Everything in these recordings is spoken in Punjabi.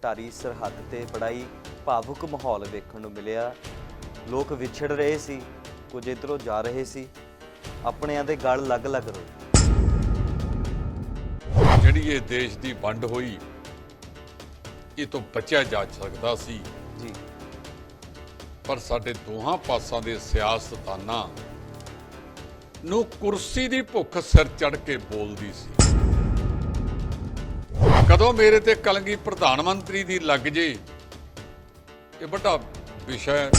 ਅਟਾਰੀ ਸਰਹੱਦ ਤੇ ਬੜਾ ਹੀ ਭਾਵੁਕ ਮਾਹੌਲ ਵੇਖਣ ਨੂੰ ਮਿਲਿਆ। ਲੋਕ ਵਿਛੜ ਰਹੇ ਸੀ ਕੁਝ ਇਧਰੋਂ ਜਾ ਰਹੇ ਸੀ। ਆਪਣਿਆਂ ਦੇ ਗਲ ਲੱਗ-ਲੱਗ ਰੋਏ ਜਿਹੜੀ ਇਹ ਦੇਸ਼ ਦੀ ਵੰਡ ਹੋਈ ਇਹ ਤੋਂ ਬਚਿਆ ਜਾ ਸਕਦਾ ਸੀ। ਜੀ। ਪਰ ਸਾਡੇ ਦੋਹਾਂ ਪਾਸਾਂ ਦੇ ਸਿਆਸਤਦਾਨਾਂ ਨੂੰ ਕੁਰਸੀ ਦੀ ਭੁੱਖ ਸਿਰ ਚੜ ਕੇ ਬੋਲਦੀ ਸੀ। ਕਦੋਂ ਮੇਰੇ ਤੇ ਕਲੰਗੀ ਪ੍ਰਧਾਨ ਮੰਤਰੀ ਦੀ ਲੱਗ ਜੇ? ਇਹ ਵੱਡਾ ਵਿਸ਼ਾ ਹੈ।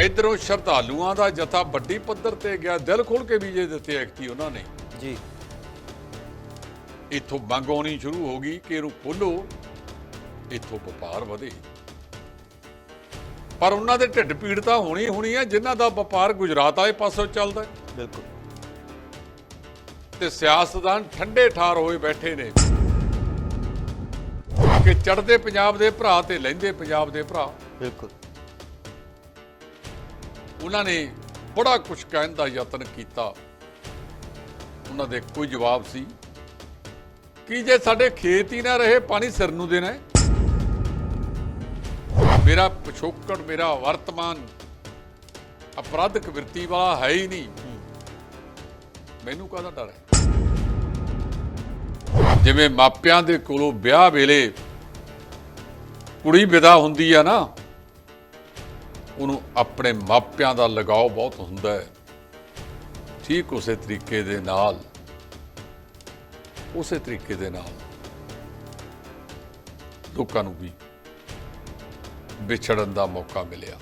ਇਧਰੋਂ ਸ਼ਰਧਾਲੂਆਂ ਦਾ ਜਥਾ ਵੱਡੀ ਪੱਧਰ ਤੇ ਗਿਆ। ਦਿਲ ਖੋਲ ਕੇ ਵੀਜ਼ੇ ਦਿੱਤੇ ਐਕਟੀ ਉਹਨਾਂ ਨੇ। ਜੀ। ਇੱਥੋਂ ਮੰਗ ਆਉਣੀ ਸ਼ੁਰੂ ਹੋ ਗਈ ਕਿ ਇਹਨੂੰ ਖੋਲੋ। ਇੱਥੋਂ ਵਪਾਰ ਵਧੇ। ਪਰ ਉਹਨਾਂ ਦੇ ਢਿੱਡ ਪੀੜ ਤਾਂ ਹੋਣੀ ਹੋਣੀ ਹੈ ਜਿਨ੍ਹਾਂ ਦਾ ਵਪਾਰ ਗੁਜਰਾਤ ਵਾਲੇ ਪਾਸੋਂ ਚੱਲਦਾ ਹੈ। ਬਿਲਕੁਲ। ਤੇ ਸਿਆਸਤਦਾਨ ਠੰਡੇ ਠਾਰ ਹੋਏ ਬੈਠੇ ਨੇ। ਕਿ ਚੜਦੇ ਪੰਜਾਬ ਦੇ ਭਰਾ ਤੇ ਲੈਂਦੇ ਪੰਜਾਬ ਦੇ ਭਰਾ। ਬਿਲਕੁਲ। ਉਹਨਾਂ ਨੇ ਬੜਾ ਕੁਝ ਕਹਿਣ ਦਾ ਯਤਨ ਕੀਤਾ। ਉਹਨਾਂ ਦੇ ਕੋਈ ਜਵਾਬ ਸੀ ਕਿ ਜੇ ਸਾਡੇ ਖੇਤ ਹੀ ਨਾ ਰਹੇ ਪਾਣੀ ਸਿਰ ਨੂੰ ਦੇਣਾ ਹੈ। ਮੇਰਾ ਪਿਛੋਕੜ ਮੇਰਾ ਵਰਤਮਾਨ ਅਪਰਾਧਿਕ ਵਰਤੀ ਵਾਲਾ ਹੈ ਹੀ ਨਹੀਂ। ਮੈਨੂੰ ਕਾਹਦਾ ਡਰ ਹੈ? ਜਿਵੇਂ ਮਾਪਿਆਂ ਦੇ ਕੋਲੋਂ ਵਿਆਹ ਵੇਲੇ ਕੁੜੀ ਵਿਦਾ ਹੁੰਦੀ ਆ ਨਾ, ਉਹਨੂੰ ਆਪਣੇ ਮਾਪਿਆਂ ਦਾ ਲਗਾਓ ਬਹੁਤ ਹੁੰਦਾ ਹੈ। ਠੀਕ ਉਸੇ ਤਰੀਕੇ ਦੇ ਨਾਲ, ਉਸੇ ਤਰੀਕੇ ਦੇ ਨਾਲ ਲੋਕਾਂ ਨੂੰ ਵੀ ਵਿਛੜਨ ਦਾ ਮੌਕਾ ਮਿਲਿਆ।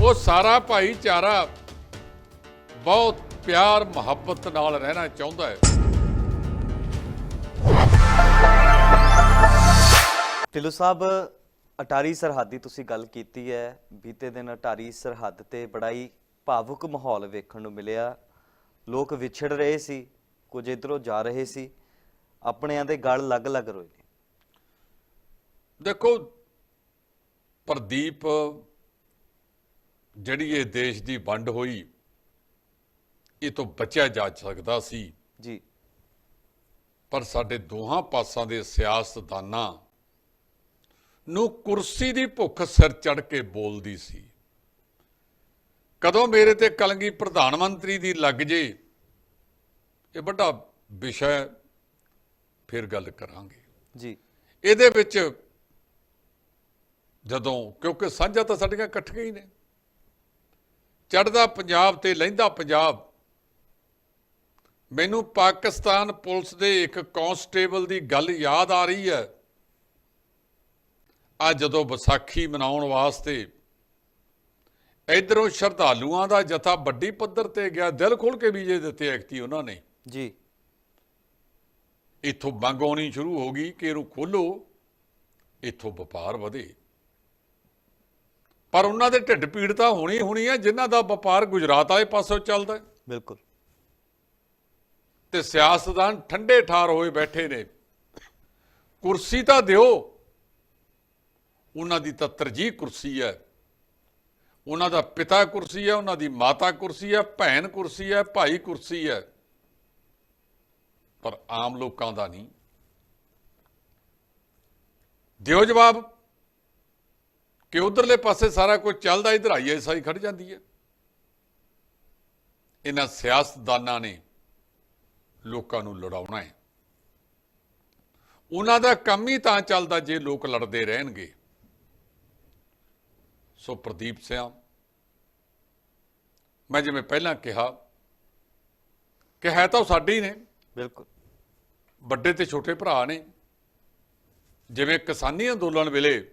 ਉਹ ਸਾਰਾ ਭਾਈਚਾਰਾ ਬਹੁਤ ਪਿਆਰ ਮੁਹੱਬਤ ਨਾਲ ਰਹਿਣਾ ਚਾਹੁੰਦਾ ਹੈ। ਢਿੱਲੋਂ ਸਾਹਿਬ ਅਟਾਰੀ ਸਰਹੱਦ ਦੀ ਤੁਸੀਂ ਗੱਲ ਕੀਤੀ ਹੈ। ਬੀਤੇ ਦਿਨ ਅਟਾਰੀ ਸਰਹੱਦ ਤੇ ਬੜਾ ਹੀ ਭਾਵੁਕ ਮਾਹੌਲ ਵੇਖਣ ਨੂੰ ਮਿਲਿਆ। ਲੋਕ ਵਿਛੜ ਰਹੇ ਸੀ ਕੁਝ ਇਧਰੋਂ ਜਾ ਰਹੇ ਸੀ। ਆਪਣਿਆਂ ਦੇ ਗਲ ਲੱਗ-ਲੱਗ ਰੋਏ ਨੇ। ਦੇਖੋ ਪ੍ਰਦੀਪ ਜਿਹੜੀ ਇਹ ਦੇਸ਼ ਦੀ ਵੰਡ ਹੋਈ ਇਹ ਤੋਂ ਬਚਿਆ ਜਾ ਸਕਦਾ ਸੀ। ਜੀ। ਪਰ ਸਾਡੇ ਦੋਹਾਂ ਪਾਸਾਂ ਦੇ ਸਿਆਸਤਦਾਨਾਂ ਨੂੰ ਕੁਰਸੀ ਦੀ ਭੁੱਖ ਸਿਰ ਚੜ ਕੇ ਬੋਲਦੀ ਸੀ। ਕਦੋਂ ਮੇਰੇ ਤੇ ਕਲੰਗੀ ਪ੍ਰਧਾਨ ਮੰਤਰੀ ਦੀ ਲੱਗ ਜੇ ਇਹ ਵੱਡਾ ਵਿਸ਼ਾ ਫਿਰ ਗੱਲ ਕਰਾਂਗੇ। ਜੀ। ਇਹਦੇ ਵਿੱਚ ਜਦੋਂ ਕਿਉਂਕਿ ਸਾਂਝਾ ਤਾਂ ਸਾਡੀਆਂ ਇਕੱਠੀਆਂ ਹੀ ਨੇ ਚੜਦਾ ਪੰਜਾਬ ਤੇ ਲਹਿੰਦਾ ਪੰਜਾਬ ਮੈਨੂੰ ਪਾਕਿਸਤਾਨ ਪੁਲਿਸ ਦੇ ਇੱਕ ਕਾਂਸਟੇਬਲ ਦੀ ਗੱਲ ਯਾਦ ਆ ਰਹੀ ਹੈ। ਆ ਜਦੋਂ ਵਿਸਾਖੀ ਮਨਾਉਣ ਵਾਸਤੇ ਇਧਰੋਂ ਸ਼ਰਧਾਲੂਆਂ ਦਾ ਜਥਾ ਵੱਡੀ ਪੱਧਰ ਤੇ ਗਿਆ ਦਿਲ ਖੋਲ ਕੇ ਵੀਜ਼ੇ ਦਿੱਤੇ ਐਕਟੀ ਉਹਨਾਂ ਨੇ। ਜੀ। ਇੱਥੋਂ ਮੰਗ ਆਉਣੀ ਸ਼ੁਰੂ ਹੋ ਗਈ ਕਿ ਇਹਨੂੰ ਖੋਲੋ ਇੱਥੋਂ ਵਪਾਰ ਵਧੇ। ਪਰ ਉਹਨਾਂ ਦੇ ਢਿੱਡ ਪੀੜ ਤਾਂ ਹੋਣੀ ਹੋਣੀ ਹੈ ਜਿਨ੍ਹਾਂ ਦਾ ਵਪਾਰ ਗੁਜਰਾਤ ਵਾਲੇ ਪਾਸੋਂ ਚੱਲਦਾ ਬਿਲਕੁਲ। ਤੇ ਸਿਆਸਤਦਾਨ ਠੰਡੇ ਠਾਰ ਹੋਏ ਬੈਠੇ ਨੇ। ਕੁਰਸੀ ਤਾਂ ਦਿਓ ਉਹਨਾਂ ਦੀ ਤਾਂ ਤਰਜੀਹ ਕੁਰਸੀ ਹੈ। ਉਹਨਾਂ ਦਾ ਪਿਤਾ ਕੁਰਸੀ ਹੈ, ਉਹਨਾਂ ਦੀ ਮਾਤਾ ਕੁਰਸੀ ਹੈ, ਭੈਣ ਕੁਰਸੀ ਹੈ, ਭਾਈ ਕੁਰਸੀ ਹੈ। ਪਰ ਆਮ ਲੋਕਾਂ ਦਾ ਨਹੀਂ। ਦਿਓ ਜਵਾਬ, ਕਿ ਉਧਰਲੇ ਪਾਸੇ ਸਾਰਾ ਕੁਝ ਚੱਲਦਾ ਇਧਰ ਆਈ ਸਾਈ ਖੜ ਜਾਂਦੀ ਹੈ। ਇਹਨਾਂ ਸਿਆਸਤਦਾਨਾਂ ਨੇ ਲੋਕਾਂ ਨੂੰ ਲੜਾਉਣਾ ਹੈ। ਉਹਨਾਂ ਦਾ ਕੰਮ ਹੀ ਤਾਂ ਚੱਲਦਾ ਜੇ ਲੋਕ ਲੜਦੇ ਰਹਿਣਗੇ। ਸੋ ਪ੍ਰਦੀਪ ਸਿਆ ਮੈਂ ਜਿਵੇਂ ਪਹਿਲਾਂ ਕਿਹਾ ਕਿ ਹੈ ਤਾਂ ਉਹ ਸਾਡੇ ਹੀ ਨੇ। ਬਿਲਕੁਲ। ਵੱਡੇ ਤੇ ਛੋਟੇ ਭਰਾ ਨੇ। ਜਿਵੇਂ ਕਿਸਾਨੀ ਅੰਦੋਲਨ ਵੇਲੇ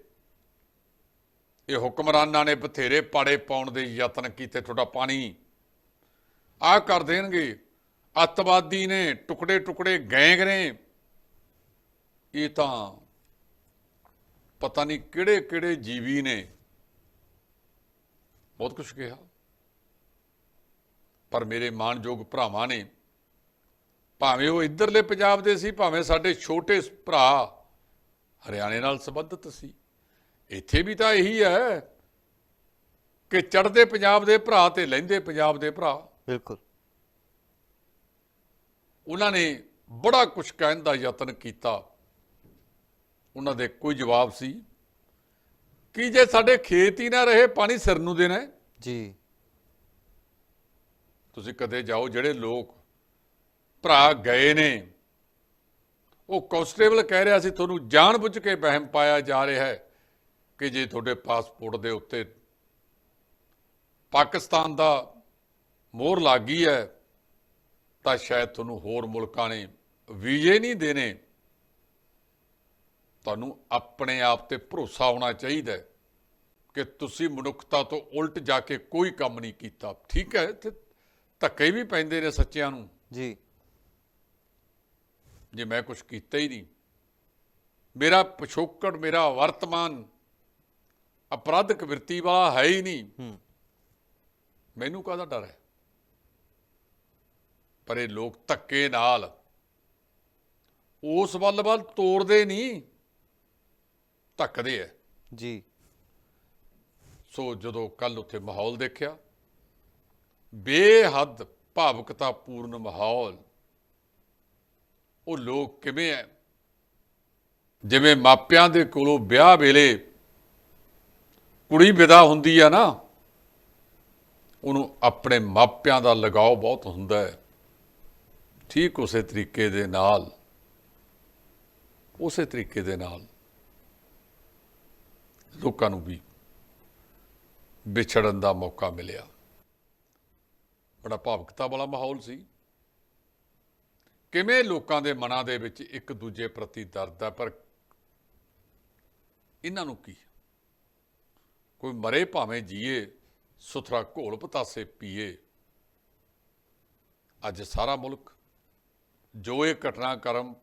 ਇਹ ਹੁਕਮਰਾਨਾਂ ਨੇ ਬਥੇਰੇ ਪਾੜੇ ਪਾਉਣ ਦੇ ਯਤਨ ਕੀਤੇ ਤੁਹਾਡਾ ਪਾਣੀ ਆ ਕਰ ਦੇਣਗੇ। ਅੱਤਵਾਦੀ ਨੇ ਟੁਕੜੇ ਟੁਕੜੇ ਗੈਂਗ ਨੇ। ਇਹ ਤਾਂ ਪਤਾ ਨਹੀਂ ਕਿਹੜੇ ਕਿਹੜੇ ਜੀਵੀ ਨੇ ਬਹੁਤ ਕੁਝ ਕਿਹਾ। ਪਰ ਮੇਰੇ ਮਾਣਯੋਗ ਭਰਾਵਾਂ ਨੇ ਭਾਵੇਂ ਉਹ ਇਧਰਲੇ ਪੰਜਾਬ ਦੇ ਸੀ ਭਾਵੇਂ ਸਾਡੇ ਛੋਟੇ ਭਰਾ ਹਰਿਆਣੇ ਨਾਲ ਸੰਬੰਧਿਤ ਸੀ। ਇੱਥੇ ਵੀ ਤਾਂ ਇਹੀ ਹੈ ਕਿ ਚੜਦੇ ਪੰਜਾਬ ਦੇ ਭਰਾ ਤੇ ਲੈਂਦੇ ਪੰਜਾਬ ਦੇ ਭਰਾ। ਬਿਲਕੁਲ। ਉਹਨਾਂ ਨੇ ਬੜਾ ਕੁਝ ਕਹਿਣ ਦਾ ਯਤਨ ਕੀਤਾ। ਉਹਨਾਂ ਦੇ ਕੋਈ ਜਵਾਬ ਸੀ। ਕਿ ਜੇ ਸਾਡੇ ਖੇਤ ਹੀ ਨਾ ਰਹੇ ਪਾਣੀ ਸਿਰ ਨੂੰ ਦੇਣਾ ਹੈ? ਜੀ। ਤੁਸੀਂ ਕਦੇ ਜਾਓ ਜਿਹੜੇ ਲੋਕ ਭਰਾ ਗਏ ਨੇ ਉਹ ਕਾਂਸਟੇਬਲ ਕਹਿ ਰਿਹਾ ਸੀ ਤੁਹਾਨੂੰ ਜਾਣਬੁੱਝ ਕੇ ਵਹਿਮ ਪਾਇਆ ਜਾ ਰਿਹਾ ਹੈ ਕਿ ਜੇ ਤੁਹਾਡੇ ਪਾਸਪੋਰਟ ਦੇ ਉੱਤੇ ਪਾਕਿਸਤਾਨ ਦਾ ਮੋਹਰ ਲੱਗ ਹੈ ਤਾਂ ਸ਼ਾਇਦ ਤੁਹਾਨੂੰ ਹੋਰ ਮੁਲਕਾਂ ਨੇ ਵੀਜ਼ੇ ਨਹੀਂ ਦੇਣੇ। ਤੁਹਾਨੂੰ ਆਪਣੇ ਆਪ ਤੇ ਭਰੋਸਾ ਹੋਣਾ ਚਾਹੀਦਾ ਕਿ ਤੁਸੀਂ ਮਨੁੱਖਤਾ ਤੋਂ ਉਲਟ ਜਾ ਕੇ ਕੋਈ ਕੰਮ ਨਹੀਂ ਕੀਤਾ। ਠੀਕ ਹੈ ਤੇ ਧੱਕੇ ਵੀ ਪੈਂਦੇ ਨੇ ਸੱਚਿਆਂ ਨੂੰ। ਜੀ। ਜੇ ਮੈਂ ਕੁਝ ਕੀਤਾ ਹੀ ਨਹੀਂ ਮੇਰਾ ਪਿਛੋਕੜ ਮੇਰਾ ਵਰਤਮਾਨ ਅਪਰਾਧਿਕ ਵਿਰਤੀ ਵਾਲਾ ਹੈ ਹੀ ਨਹੀਂ। ਮੈਨੂੰ ਕਾਹਦਾ ਡਰ ਹੈ? ਪਰ ਇਹ ਲੋਕ ਧੱਕੇ ਨਾਲ ਉਸ ਵੱਲ ਵੱਲ ਤੋੜਦੇ ਨਹੀਂ। ਧੱਕਦੇ ਐ। ਜੀ। ਸੋ ਜਦੋਂ ਕੱਲ ਉੱਥੇ ਮਾਹੌਲ ਦੇਖਿਆ ਬੇਹੱਦ ਭਾਵੁਕਤਾਪੂਰਨ ਮਾਹੌਲ। ਉਹ ਲੋਕ ਕਿਵੇਂ ਐ? ਜਿਵੇਂ ਮਾਪਿਆਂ ਦੇ ਕੋਲੋਂ ਵਿਆਹ ਵੇਲੇ ਕੁੜੀ ਵਿਦਾ ਹੁੰਦੀ ਆ ਨਾ ਉਹਨੂੰ ਆਪਣੇ ਮਾਪਿਆਂ ਦਾ ਲਗਾਓ ਬਹੁਤ ਹੁੰਦਾ ਹੈ ਠੀਕ ਉਸੇ ਤਰੀਕੇ ਦੇ ਨਾਲ ਉਸੇ ਤਰੀਕੇ ਦੇ ਨਾਲ। ਲੋਕਾਂ ਨੂੰ ਵੀ ਵਿਛੜਨ ਦਾ ਮੌਕਾ ਮਿਲਿਆ। ਬੜਾ ਭਾਵੁਕਤਾ ਵਾਲਾ ਮਾਹੌਲ ਸੀ। ਕਿਵੇਂ ਲੋਕਾਂ ਦੇ ਮਨਾਂ ਦੇ ਵਿੱਚ ਇੱਕ ਦੂਜੇ ਪ੍ਰਤੀ ਦਰਦ ਹੈ, ਪਰ ਇਹਨਾਂ ਨੂੰ ਕੀ? ਕੋਈ ਮਰੇ ਭਾਵੇਂ ਜੀਏ, ਸੁਥਰਾ ਘੋਲ ਪਤਾਸੇ ਪੀਏ। ਅੱਜ ਸਾਰਾ ਮੁਲਕ ਜੋ ਇਹ ਘਟਨਾਕ੍ਰਮ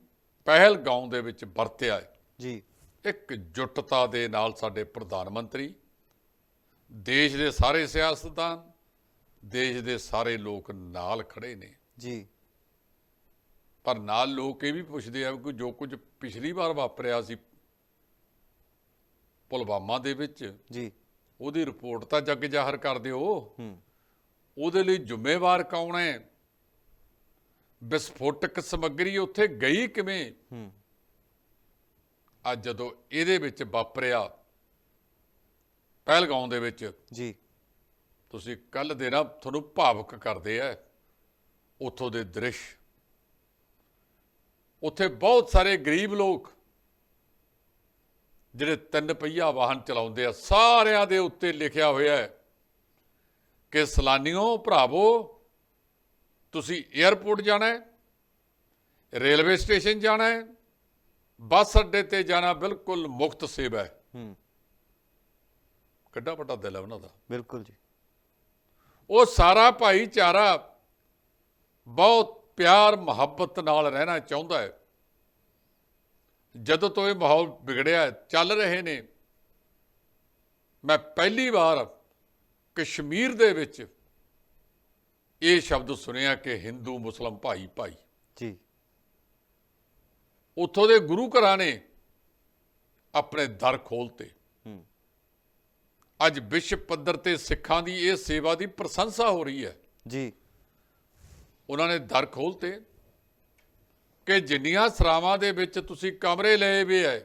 ਪਹਿਲ ਗਾਉਂ ਦੇ ਵਿੱਚ ਵਰਤਿਆ ਹੈ। ਜੀ। ਇੱਕ ਜੁੱਟਤਾ ਦੇ ਨਾਲ ਸਾਡੇ ਪ੍ਰਧਾਨ ਮੰਤਰੀ ਦੇਸ਼ ਦੇ ਸਾਰੇ ਸਿਆਸਤਦਾਨ ਦੇਸ਼ ਦੇ ਸਾਰੇ ਲੋਕ ਨਾਲ ਖੜੇ ਨੇ। ਜੀ। ਪਰ ਨਾਲ ਲੋਕ ਇਹ ਵੀ ਪੁੱਛਦੇ ਆ ਕਿ ਜੋ ਕੁਝ ਪਿਛਲੀ ਵਾਰ ਵਾਪਰਿਆ ਸੀ ਪੁਲਵਾਮਾ ਦੇ ਵਿੱਚ ਜੀ। ਉਹਦੀ ਰਿਪੋਰਟ ਤਾਂ ਜੱਗ ਜ਼ਾਹਰ ਕਰ ਦਿਓ। ਹੂੰ। ਉਹਦੇ ਲਈ ਜ਼ਿੰਮੇਵਾਰ ਕੌਣ ਹੈ? ਵਿਸਫੋਟਕ ਸਮੱਗਰੀ ਉੱਥੇ ਗਈ ਕਿਵੇਂ? ਹੂੰ। ਅੱਜ ਜਦੋਂ ਇਹਦੇ ਵਿੱਚ ਵਾਪਰਿਆ ਪਹਿਲਗਾਉਂ ਦੇ ਵਿੱਚ ਜੀ। ਤੁਸੀਂ ਕੱਲ ਦੇ ਨਾ ਤੁਹਾਨੂੰ ਭਾਵੁਕ ਕਰਦੇ ਆ ਉੱਥੋਂ ਦੇ ਦ੍ਰਿਸ਼। ਉੱਥੇ ਬਹੁਤ ਸਾਰੇ ਗਰੀਬ ਲੋਕ ਜਿਹੜੇ ਤਿੰਨ ਪਹੀਆ ਵਾਹਨ ਚਲਾਉਂਦੇ ਆ ਸਾਰਿਆਂ ਦੇ ਉੱਤੇ ਲਿਖਿਆ ਹੋਇਆ ਹੈ ਕਿ ਸਲਾਨੀਓ ਭਰਾਵੋ ਤੁਸੀਂ 에ਅਰਪੋਰਟ ਜਾਣਾ ਹੈ ਰੇਲਵੇ ਸਟੇਸ਼ਨ ਜਾਣਾ ਹੈ ਬੱਸ ਅੱਡੇ ਤੇ ਜਾਣਾ ਬਿਲਕੁਲ ਮੁਫਤ ਸੇਵਾ ਹੈ। ਹੂੰ। ਕਿੱਡਾ ਵੱਡਾ ਦਿਲ ਹੈ ਉਹਨਾਂ ਦਾ। ਬਿਲਕੁਲ ਜੀ। ਉਹ ਸਾਰਾ ਭਾਈਚਾਰਾ ਬਹੁਤ ਪਿਆਰ ਮੁਹੱਬਤ ਨਾਲ ਰਹਿਣਾ ਚਾਹੁੰਦਾ ਹੈ। ਜਦੋਂ ਤੋਂ ਇਹ ਮਾਹੌਲ ਵਿਗੜਿਆ ਚੱਲ ਰਹੇ ਨੇ। ਮੈਂ ਪਹਿਲੀ ਵਾਰ ਕਸ਼ਮੀਰ ਦੇ ਵਿੱਚ ਇਹ ਸ਼ਬਦ ਸੁਣਿਆ ਕਿ ਹਿੰਦੂ ਮੁਸਲਮ ਭਾਈ ਭਾਈ ਜੀ। ਉੱਥੋਂ ਦੇ ਗੁਰੂ ਘਰਾਂ ਨੇ ਆਪਣੇ ਦਰ ਖੋਲਤੇ। ਹੂੰ। ਅੱਜ ਵਿਸ਼ਵ ਪੱਧਰ ਤੇ ਸਿੱਖਾਂ ਦੀ ਇਹ ਸੇਵਾ ਦੀ ਪ੍ਰਸ਼ੰਸਾ ਹੋ ਰਹੀ ਹੈ। ਜੀ। ਉਹਨਾਂ ਨੇ ਦਰ ਖੋਲਤੇ ਕਿ ਜਿੰਨੀਆਂ ਸਰਾਵਾਂ ਦੇ ਵਿੱਚ ਤੁਸੀਂ ਕਮਰੇ ਲਏ ਵੇ ਐ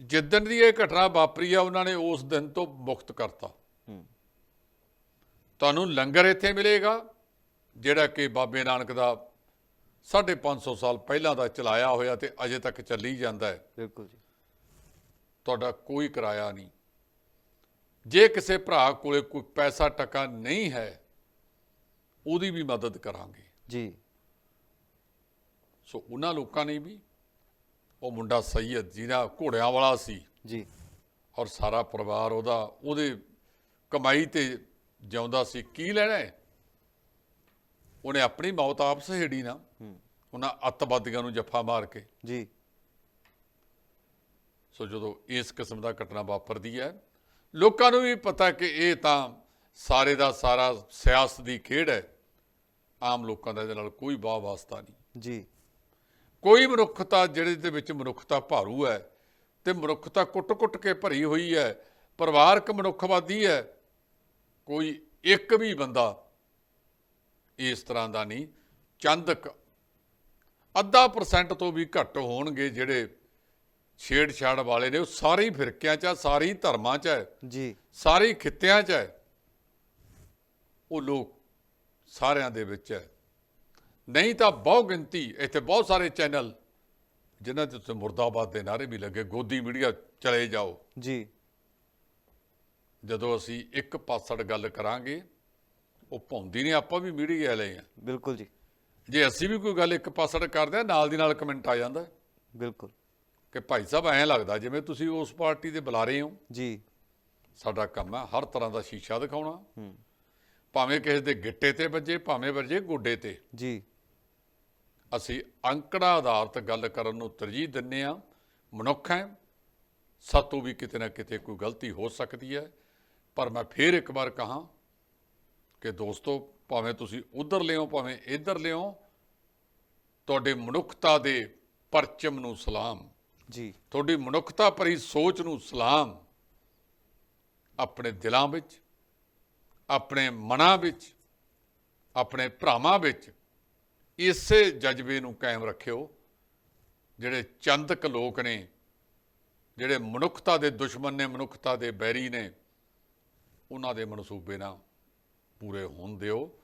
ਜਿੱਦਣ ਦੀ ਇਹ ਘਟਨਾ ਵਾਪਰੀ ਆ ਉਹਨਾਂ ਨੇ ਉਸ ਦਿਨ ਤੋਂ ਮੁਕਤ ਕਰਤਾ। ਹੂੰ। ਤੁਹਾਨੂੰ ਲੰਗਰ ਇੱਥੇ ਮਿਲੇਗਾ ਜਿਹੜਾ ਕਿ ਬਾਬੇ ਨਾਨਕ ਦਾ 550 ਸਾਲ ਪਹਿਲਾਂ ਦਾ ਚਲਾਇਆ ਹੋਇਆ ਤੇ ਅਜੇ ਤੱਕ ਚੱਲੀ ਜਾਂਦਾ ਹੈ। ਬਿਲਕੁਲ ਜੀ। ਤੁਹਾਡਾ ਕੋਈ ਕਿਰਾਇਆ ਨਹੀਂ। ਜੇ ਕਿਸੇ ਭਰਾ ਕੋਲੇ ਕੋਈ ਪੈਸਾ ਟਕਾ ਨਹੀਂ ਹੈ ਉਹਦੀ ਵੀ ਮਦਦ ਕਰਾਂਗੇ। ਜੀ। ਸੋ ਉਹਨਾਂ ਲੋਕਾਂ ਨੇ ਵੀ ਉਹ ਮੁੰਡਾ ਸੈਯਦ ਜਿਹੜਾ ਘੋੜਿਆਂ ਵਾਲਾ ਸੀ ਜੀ। ਔਰ ਸਾਰਾ ਪਰਿਵਾਰ ਉਹਦਾ ਉਹਦੇ ਕਮਾਈ ਤੇ ਜਿਉਂਦਾ ਸੀ। ਕੀ ਲੈਣਾ ਹੈ? ਉਹਨੇ ਆਪਣੀ ਮੌਤ ਆਪ ਸਹੇੜੀ ਨਾ ਉਹਨਾਂ ਅੱਤਵਾਦੀਆਂ ਨੂੰ ਜੱਫਾ ਮਾਰ ਕੇ। ਜੀ। ਸੋ ਜਦੋਂ ਇਸ ਕਿਸਮ ਦਾ ਘਟਨਾ ਵਾਪਰਦੀ ਹੈ ਲੋਕਾਂ ਨੂੰ ਵੀ ਪਤਾ ਕਿ ਇਹ ਤਾਂ ਸਾਰੇ ਦਾ ਸਾਰਾ ਸਿਆਸਤ ਦੀ ਖੇਡ ਹੈ। ਆਮ ਲੋਕਾਂ ਦਾ ਇਹਦੇ ਨਾਲ ਕੋਈ ਵਾਹ ਵਾਸਤਾ ਨਹੀਂ। ਜੀ। ਕੋਈ ਮਨੁੱਖਤਾ ਜਿਹੜੇ ਦੇ ਵਿੱਚ ਮਨੁੱਖਤਾ ਭਾਰੂ ਹੈ ਤੇ ਮਨੁੱਖਤਾ ਕੁੱਟ-ਕੁੱਟ ਕੇ ਭਰੀ ਹੋਈ ਹੈ ਪਰਿਵਾਰਕ ਮਨੁੱਖਵਾਦੀ ਹੈ ਕੋਈ ਇੱਕ ਵੀ ਬੰਦਾ ਇਸ ਤਰ੍ਹਾਂ ਦਾ ਨਹੀਂ ਚੰਦਕ ਅੱਧਾ ਪਰਸੈਂਟ ਤੋਂ ਵੀ ਘੱਟ ਹੋਣਗੇ ਜਿਹੜੇ ਛੇੜਛਾੜ ਵਾਲੇ ਨੇ ਉਹ ਸਾਰੇ ਹੀ ਫਿਰਕਿਆਂ 'ਚ ਆ ਸਾਰੇ ਹੀ ਧਰਮਾਂ 'ਚ ਹੈ ਜੀ। ਸਾਰੇ ਖਿੱਤਿਆਂ 'ਚ ਹੈ ਉਹ ਲੋਕ ਸਾਰਿਆਂ ਦੇ ਵਿੱਚ ਹੈ ਨਹੀਂ ਤਾਂ ਬਹੁ ਗਿਣਤੀ ਇੱਥੇ ਬਹੁਤ ਸਾਰੇ ਚੈਨਲ ਜਿਨ੍ਹਾਂ ਦੇ ਉੱਤੇ ਮੁਰਦਾਬਾਦ ਦੇ ਨਾਰੇ ਵੀ ਲੱਗੇ ਗੋਦੀ ਮੀਡੀਆ ਚਲੇ ਜਾਓ। ਜੀ। ਜਦੋਂ ਅਸੀਂ ਇੱਕ ਪਾਸੜ ਗੱਲ ਕਰਾਂਗੇ ਉਹ ਭੌਂਦੀ ਨੇ ਆਪਾਂ ਵੀ ਮੀਡੀਆ ਵਾਲੇ ਆ। ਬਿਲਕੁਲ ਜੀ। ਜੇ ਅਸੀਂ ਵੀ ਕੋਈ ਗੱਲ ਇੱਕ ਪਾਸੜ ਕਰਦੇ ਆ ਨਾਲ ਦੀ ਨਾਲ ਕਮੈਂਟ ਆ ਜਾਂਦਾ। ਬਿਲਕੁਲ। ਕਿ ਭਾਈ ਸਾਹਿਬ ਐਂ ਲੱਗਦਾ ਜਿਵੇਂ ਤੁਸੀਂ ਉਸ ਪਾਰਟੀ ਦੇ ਬੁਲਾਰੇ ਹੋ। ਜੀ। ਸਾਡਾ ਕੰਮ ਹੈ ਹਰ ਤਰ੍ਹਾਂ ਦਾ ਸ਼ੀਸ਼ਾ ਦਿਖਾਉਣਾ। ਹੂੰ। ਭਾਵੇਂ ਕਿਸੇ ਦੇ ਗਿੱਟੇ ਤੇ ਵੱਜੇ ਭਾਵੇਂ ਵੱਜੇ ਗੋਡੇ ਤੇ। ਜੀ। ਅਸੀਂ ਅੰਕੜਾ ਆਧਾਰਿਤ ਗੱਲ ਕਰਨ ਨੂੰ ਤਰਜੀਹ ਦਿੰਨੇ ਆ ਮਨੁੱਖ ਹੈ। ਸਾਤੋਂ ਵੀ ਕਿਤੇ ਨਾ ਕਿਤੇ ਕੋਈ ਗਲਤੀ ਹੋ ਸਕਦੀ ਹੈ। ਪਰ ਮੈਂ ਫੇਰ ਇੱਕ ਵਾਰ ਕਹਾਂ ਕਿ ਦੋਸਤੋ ਭਾਵੇਂ ਤੁਸੀਂ ਉਧਰ ਲਿਓ ਭਾਵੇਂ ਇੱਧਰ ਲਿਓ ਤੁਹਾਡੇ ਮਨੁੱਖਤਾ ਦੇ ਪਰਚਮ ਨੂੰ ਸਲਾਮ। ਜੀ। ਤੁਹਾਡੀ ਮਨੁੱਖਤਾ ਭਰੀ ਸੋਚ ਨੂੰ ਸਲਾਮ ਆਪਣੇ ਦਿਲਾਂ ਵਿੱਚ ਆਪਣੇ ਮਨਾਂ ਵਿੱਚ ਆਪਣੇ ਭਰਾਵਾਂ ਵਿੱਚ ਇਸੇ ਜਜ਼ਬੇ ਨੂੰ ਕਾਇਮ ਰੱਖਿਓ ਜਿਹੜੇ ਚੰਦਕ ਲੋਕ ਨੇ ਜਿਹੜੇ ਮਨੁੱਖਤਾ ਦੇ ਦੁਸ਼ਮਣ ਨੇ ਮਨੁੱਖਤਾ ਦੇ ਬੈਰੀ ਨੇ ਉਹਨਾਂ ਦੇ ਮਨਸੂਬੇ ਨਾ ਪੂਰੇ ਹੋਣ ਦਿਓ।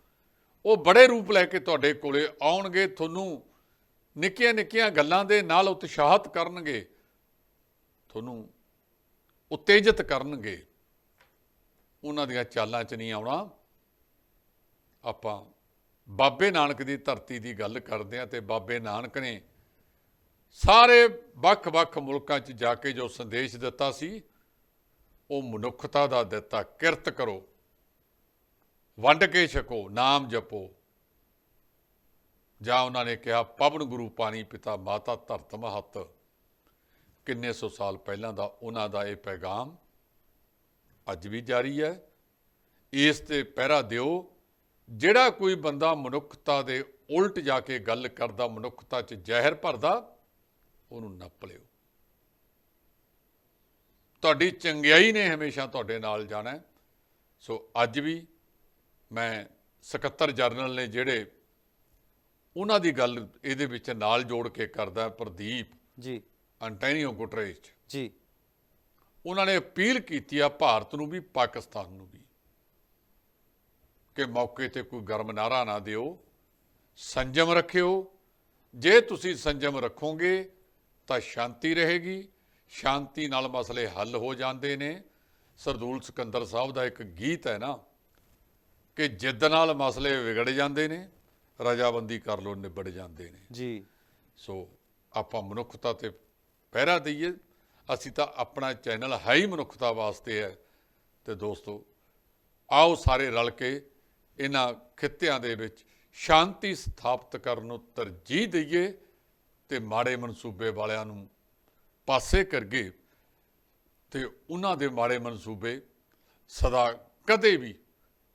ਉਹ ਬੜੇ ਰੂਪ ਲੈ ਕੇ ਤੁਹਾਡੇ ਕੋਲੇ ਆਉਣਗੇ, ਤੁਹਾਨੂੰ ਨਿੱਕੀਆਂ ਨਿੱਕੀਆਂ ਗੱਲਾਂ ਦੇ ਨਾਲ ਉਤਸ਼ਾਹਤ ਕਰਨਗੇ, ਤੁਹਾਨੂੰ ਉਤੇਜਿਤ ਕਰਨਗੇ। ਉਹਨਾਂ ਦੀਆਂ ਚਾਲਾਂ 'ਚ ਨਹੀਂ ਆਉਣਾ। ਆਪਾਂ ਬਾਬੇ ਨਾਨਕ ਦੀ ਧਰਤੀ ਦੀ ਗੱਲ ਕਰਦੇ ਆ ਤੇ ਬਾਬੇ ਨਾਨਕ ਨੇ ਸਾਰੇ ਵੱਖ-ਵੱਖ ਮੁਲਕਾਂ 'ਚ ਜਾ ਕੇ ਜੋ ਸੰਦੇਸ਼ ਦਿੱਤਾ ਸੀ, ਉਹ ਮਨੁੱਖਤਾ ਦਾ ਦਿੱਤਾ। ਕਿਰਤ ਕਰੋ। ਵੰਡ ਕੇ ਛਕੋ, ਨਾਮ ਜਪੋ। ਜਾਂ ਉਹਨਾਂ ਨੇ ਕਿਹਾ, ਪਵਨ ਗੁਰੂ ਪਾਣੀ ਪਿਤਾ ਮਾਤਾ ਧਰਤ ਮਹਤ। ਕਿੰਨੇ ਸੌ ਸਾਲ ਪਹਿਲਾਂ ਦਾ ਉਹਨਾਂ ਦਾ ਇਹ ਪੈਗਾਮ ਅੱਜ ਵੀ ਜਾਰੀ ਹੈ। ਇਸ ਤੇ ਪਹਿਰਾ ਦਿਓ, ਜਿਹੜਾ ਕੋਈ ਬੰਦਾ ਮਨੁੱਖਤਾ ਦੇ ਉਲਟ ਜਾ ਕੇ ਗੱਲ ਕਰਦਾ, ਮਨੁੱਖਤਾ 'ਚ ਜ਼ਹਿਰ ਭਰਦਾ, ਉਹਨੂੰ ਨੱਪ ਲਿਓ। ਤੁਹਾਡੀ ਚੰਗਿਆਈ ਨੇ ਹਮੇਸ਼ਾ ਤੁਹਾਡੇ ਨਾਲ ਜਾਣਾ ਸੋ ਅੱਜ ਵੀ ਮੈਂ ਸਕੱਤਰ ਜਨਰਲ ਨੇ ਜਿਹੜੇ ਉਹਨਾਂ ਦੀ ਗੱਲ ਇਹਦੇ ਵਿੱਚ ਨਾਲ ਜੋੜ ਕੇ ਕਰਦਾ ਪ੍ਰਦੀਪ ਜੀ। ਅੰਟੈਨੀਓ ਗੁਟਰੇਸ ਜੀ। ਉਹਨਾਂ ਨੇ ਅਪੀਲ ਕੀਤੀ ਆ ਭਾਰਤ ਨੂੰ ਵੀ ਪਾਕਿਸਤਾਨ ਨੂੰ ਵੀ ਕਿ ਮੌਕੇ ਤੇ ਕੋਈ ਗਰਮ ਨਾਰਾ ਨਾ ਦਿਓ ਸੰਜਮ ਰੱਖਿਓ। ਜੇ ਤੁਸੀਂ ਸੰਜਮ ਰੱਖੋਗੇ ਤਾਂ ਸ਼ਾਂਤੀ ਰਹੇਗੀ। ਸ਼ਾਂਤੀ ਨਾਲ ਮਸਲੇ ਹੱਲ ਹੋ ਜਾਂਦੇ ਨੇ। ਸਰਦੂਲ ਸਿਕੰਦਰ ਸਾਹਿਬ ਦਾ ਇੱਕ ਗੀਤ ਹੈ ਨਾ ਕਿ ਜਿੱਦ ਨਾਲ ਮਸਲੇ ਵਿਗੜ ਜਾਂਦੇ ਨੇ ਰਜਾਬੰਦੀ ਕਰ ਲੋ ਨਿਬੜ ਜਾਂਦੇ ਨੇ। ਜੀ। ਸੋ ਆਪਾਂ ਮਨੁੱਖਤਾ ਤੇ ਪਹਿਰਾ ਦਈਏ। ਅਸੀਂ ਤਾਂ ਆਪਣਾ ਚੈਨਲ ਹੈ ਹੀ ਮਨੁੱਖਤਾ ਵਾਸਤੇ ਹੈ। ਤੇ ਦੋਸਤੋ ਆਓ ਸਾਰੇ ਰਲ ਕੇ ਇਹਨਾਂ ਖਿੱਤਿਆਂ ਦੇ ਵਿੱਚ ਸ਼ਾਂਤੀ ਸਥਾਪਿਤ ਕਰਨ ਨੂੰ ਤਰਜੀਹ ਦਈਏ ਤੇ ਮਾੜੇ ਮਨਸੂਬੇ ਵਾਲਿਆਂ ਨੂੰ ਪਾਸੇ ਕਰਗੇ ਤੇ ਉਹਨਾਂ ਦੇ ਮਾੜੇ ਮਨਸੂਬੇ ਸਦਾ ਕਦੇ ਵੀ